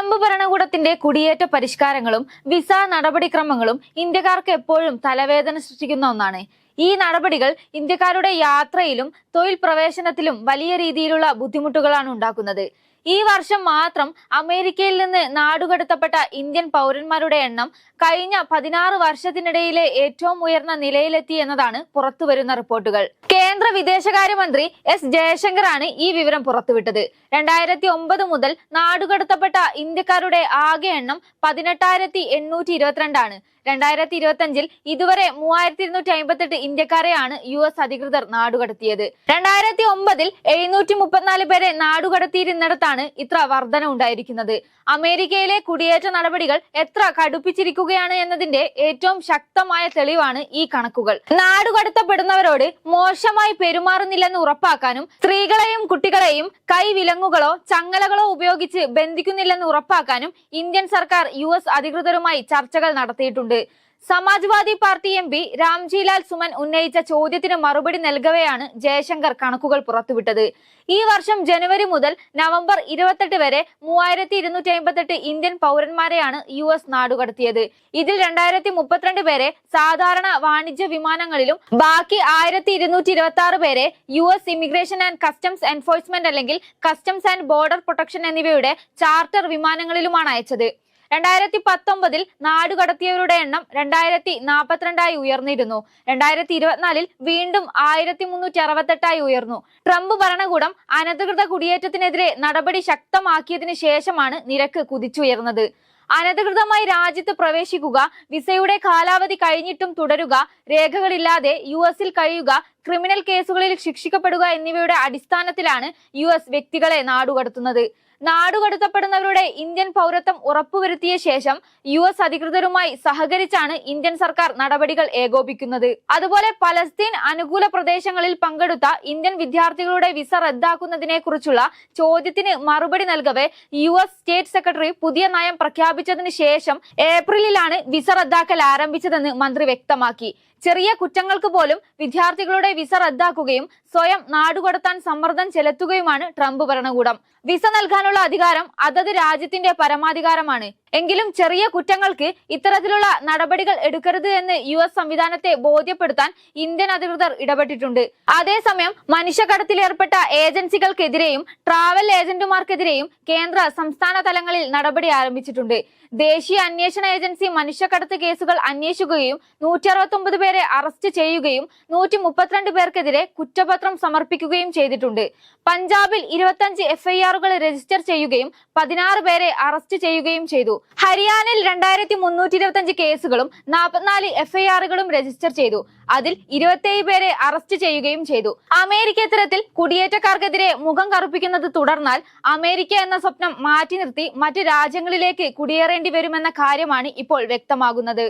Trump ഭരണകൂടത്തിന്റെ കുടിയേറ്റ പരിഷ്കാരങ്ങളും വിസ നടപടിക്രമങ്ങളും ഇന്ത്യക്കാർക്ക് എപ്പോഴും തലവേദന സൃഷ്ടിക്കുന്ന ഒന്നാണ്. ഈ നടപടികൾ ഇന്ത്യക്കാരുടെ യാത്രയിലും തൊഴിൽ പ്രവേശനത്തിലും വലിയ രീതിയിലുള്ള ബുദ്ധിമുട്ടുകളാണ് ഉണ്ടാക്കുന്നത്. ഈ വർഷം മാത്രം അമേരിക്കയിൽ നിന്ന് നാടുകടത്തപ്പെട്ട ഇന്ത്യൻ പൗരന്മാരുടെ എണ്ണം കഴിഞ്ഞ പതിനാറ് വർഷത്തിനിടയിലെ ഏറ്റവും ഉയർന്ന നിലയിലെത്തി എന്നതാണ് പുറത്തുവരുന്ന റിപ്പോർട്ടുകൾ. കേന്ദ്ര വിദേശകാര്യമന്ത്രി എസ് ജയശങ്കറാണ് ഈ വിവരം പുറത്തുവിട്ടത്. രണ്ടായിരത്തി ഒമ്പത് മുതൽ നാടുകടത്തപ്പെട്ട ഇന്ത്യക്കാരുടെ ആകെ എണ്ണം പതിനെട്ടായിരത്തി എണ്ണൂറ്റി ഇരുപത്തിരണ്ടാണ്. രണ്ടായിരത്തി ഇരുപത്തി അഞ്ചിൽ ഇതുവരെ മൂവായിരത്തി ഇരുന്നൂറ്റി അമ്പത്തെട്ട് ഇന്ത്യക്കാരെയാണ് യു എസ് അധികൃതർ നാടുകടത്തിയത്. രണ്ടായിരത്തി ഒമ്പതിൽ എഴുന്നൂറ്റി മുപ്പത്തിനാല് പേരെ നാടുകടത്തിയിരുന്നിടത്താണ് ഇത്ര വർധന ഉണ്ടായിരിക്കുന്നത്. അമേരിക്കയിലെ കുടിയേറ്റ നടപടികൾ എത്ര കടുപ്പിച്ചിരിക്കുകയാണ് എന്നതിന്റെ ഏറ്റവും ശക്തമായ തെളിവാണ് ഈ കണക്കുകൾ. നാടുകടത്തപ്പെടുന്നവരോട് മോശമായി പെരുമാറുന്നില്ലെന്ന് ഉറപ്പാക്കാനും സ്ത്രീകളെയും കുട്ടികളെയും കൈവിലങ്ങുകളോ ചങ്ങലകളോ ഉപയോഗിച്ച് ബന്ധിക്കുന്നില്ലെന്ന് ഉറപ്പാക്കാനും ഇന്ത്യൻ സർക്കാർ യു അധികൃതരുമായി ചർച്ചകൾ നടത്തിയിട്ടുണ്ട്. Samajwadi party M P Ramjilal Suman ഉന്നയിച്ച ചോദ്യത്തിന് മറുപടി നൽകവെയാണ് ജയശങ്കർ കണക്കുകൾ പുറത്തുവിട്ടത്. ഈ വർഷം ജനുവരി മുതൽ നവംബർ ഇരുപത്തെട്ട് വരെ മൂവായിരത്തി ഇരുന്നൂറ്റി അമ്പത്തെട്ട് ഇന്ത്യൻ പൗരന്മാരെയാണ് യു എസ് നാടുകടത്തിയത്. ഇതിൽ രണ്ടായിരത്തി മുപ്പത്തിരണ്ട് പേരെ സാധാരണ വാണിജ്യ വിമാനങ്ങളിലും ബാക്കി ആയിരത്തി ഇരുന്നൂറ്റി ഇരുപത്തി ആറ് പേരെ U S immigration and customs enforcement അല്ലെങ്കിൽ കസ്റ്റംസ് ആൻഡ് ബോർഡർ പ്രൊട്ടക്ഷൻ എന്നിവയുടെ ചാർട്ടർ വിമാനങ്ങളിലുമാണ് അയച്ചത്. രണ്ടായിരത്തി പത്തൊമ്പതിൽ നാടുകടത്തിയവരുടെ എണ്ണം രണ്ടായിരത്തി നാൽപ്പത്തിരണ്ടായി ഉയർന്നിരുന്നു. രണ്ടായിരത്തി ഇരുപത്തിനാലിൽ വീണ്ടും ആയിരത്തി മുന്നൂറ്റി അറുപത്തെട്ടായി ഉയർന്നു. ട്രംപ് ഭരണകൂടം അനധികൃത കുടിയേറ്റത്തിനെതിരെ നടപടി ശക്തമാക്കിയതിനു ശേഷമാണ് നിരക്ക് കുതിച്ചുയർന്നത്. അനധികൃതമായി രാജ്യത്ത് പ്രവേശിക്കുക വിസയുടെ കാലാവധി കഴിഞ്ഞിട്ടും തുടരുക രേഖകളില്ലാതെ യു എസിൽ കഴിയുക ക്രിമിനൽ കേസുകളിൽ ശിക്ഷിക്കപ്പെടുക എന്നിവയുടെ അടിസ്ഥാനത്തിലാണ് യു എസ് വ്യക്തികളെ നാടുകടത്തുന്നത്. നാടുകടത്തപ്പെടുന്നവരുടെ ഇന്ത്യൻ പൗരത്വം ഉറപ്പുവരുത്തിയ ശേഷം യു എസ് അധികൃതരുമായി സഹകരിച്ചാണ് ഇന്ത്യൻ സർക്കാർ നടപടികൾ ഏകോപിക്കുന്നത്. അതുപോലെ പലസ്തീൻ അനുകൂല പ്രദേശങ്ങളിൽ പങ്കെടുത്ത ഇന്ത്യൻ വിദ്യാർത്ഥികളുടെ വിസ റദ്ദാക്കുന്നതിനെ കുറിച്ചുള്ള ചോദ്യത്തിന് മറുപടി നൽകവെ യു എസ് സ്റ്റേറ്റ് സെക്രട്ടറി പുതിയ നയം പ്രഖ്യാപിച്ചതിന് ശേഷം ഏപ്രിലിലാണ് വിസ റദ്ദാക്കൽ ആരംഭിച്ചതെന്ന് മന്ത്രി വ്യക്തമാക്കി. ചെറിയ കുറ്റങ്ങൾക്ക് പോലും വിദ്യാർത്ഥികളുടെ വിസ റദ്ദാക്കുകയും സ്വയം നാടുകടത്താൻ സമ്മർദ്ദം ചെലുത്തുകയുമാണ് ട്രംപ് ഭരണകൂടം. വിസ നൽകാനുള്ള അധികാരം അതത് രാജ്യത്തിന്റെ പരമാധികാരമാണ്. എങ്കിലും ചെറിയ കുറ്റങ്ങൾക്ക് ഇത്തരത്തിലുള്ള നടപടികൾ എടുക്കരുത് എന്ന് യു എസ് സംവിധാനത്തെ ബോധ്യപ്പെടുത്താൻ ഇന്ത്യൻ അധികൃതർ ഇടപെട്ടിട്ടുണ്ട്. അതേസമയം മനുഷ്യക്കടത്തിലേർപ്പെട്ട ഏജൻസികൾക്കെതിരെയും ട്രാവൽ ഏജന്റുമാർക്കെതിരെയും കേന്ദ്ര സംസ്ഥാന തലങ്ങളിൽ നടപടി ആരംഭിച്ചിട്ടുണ്ട്. ദേശീയ അന്വേഷണ ഏജൻസി മനുഷ്യക്കടത്ത് കേസുകൾ അന്വേഷിക്കുകയും നൂറ്റി അറുപത്തി പേരെ അറസ്റ്റ് ചെയ്യുകയും നൂറ്റി മുപ്പത്തിരണ്ട് പേർക്കെതിരെ കുറ്റപത്രം സമർപ്പിക്കുകയും ചെയ്തിട്ടുണ്ട്. പഞ്ചാബിൽ ഇരുപത്തഞ്ച് എഫ്ഐആറുകൾ രജിസ്റ്റർ ചെയ്യുകയും പതിനാറ് പേരെ അറസ്റ്റ് ചെയ്യുകയും ചെയ്തു. ഹരിയാനയിൽ രണ്ടായിരത്തി മുന്നൂറ്റി ഇരുപത്തഞ്ച് കേസുകളും നാൽപ്പത്തിനാല് എഫ്ഐആറുകളും രജിസ്റ്റർ ചെയ്തു. അതിൽ ഇരുപത്തേഴ് പേരെ അറസ്റ്റ് ചെയ്യുകയും ചെയ്തു. അമേരിക്ക ഇത്തരത്തിൽ കുടിയേറ്റക്കാർക്കെതിരെ മുഖം കറുപ്പിക്കുന്നത് തുടർന്നാൽ അമേരിക്ക എന്ന സ്വപ്നം മാറ്റി നിർത്തി മറ്റു രാജ്യങ്ങളിലേക്ക് കുടിയേറേണ്ടി വരുമെന്ന കാര്യമാണ് ഇപ്പോൾ വ്യക്തമാകുന്നത്.